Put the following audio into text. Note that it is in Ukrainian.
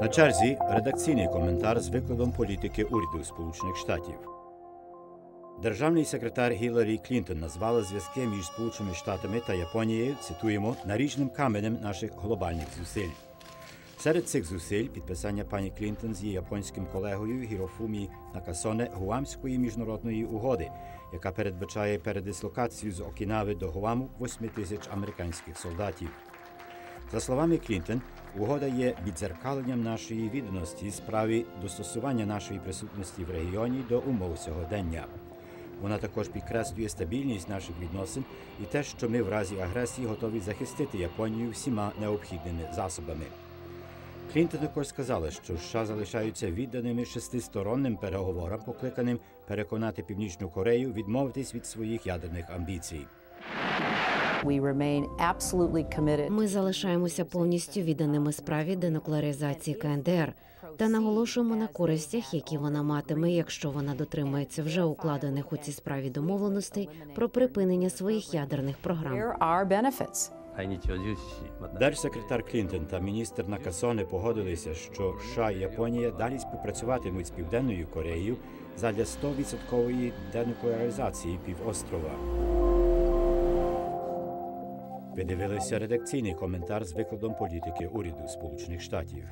На черзі редакційний коментар з викладом політики уряду Сполучених Штатів. Державний секретар Гіларі Клінтон назвала зв'язки між Сполученими Штатами та Японією, цитуємо, наріжним каменем наших глобальних зусиль. Серед цих зусиль підписання пані Клінтон з її японським колегою Гірофумі Накасоне Гуамської міжнародної угоди, яка передбачає передислокацію з Окінави до Гуаму 8 тисяч американських солдатів. За словами Клінтон, угода є відзеркаленням нашої відданості справі достосування нашої присутності в регіоні до умов сьогодення. Вона також підкреслює стабільність наших відносин і те, що ми в разі агресії готові захистити Японію всіма необхідними засобами. Клінтон також сказала, що США залишаються відданими шестисторонним переговорам, покликаним переконати Північну Корею відмовитись від своїх ядерних амбіцій. Ми залишаємося повністю відданими справі денуклеаризації КНДР та наголошуємо на користях, які вона матиме, якщо вона дотримається вже укладених у цій справі домовленостей про припинення своїх ядерних програм. Держсекретар Клінтон та міністр Накасоне погодилися, що США і Японія далі співпрацюватимуть з південною Кореєю задля 100% денуклеаризації півострова. Ви дивилися редакційний коментар з викладом політики уряду Сполучених Штатів.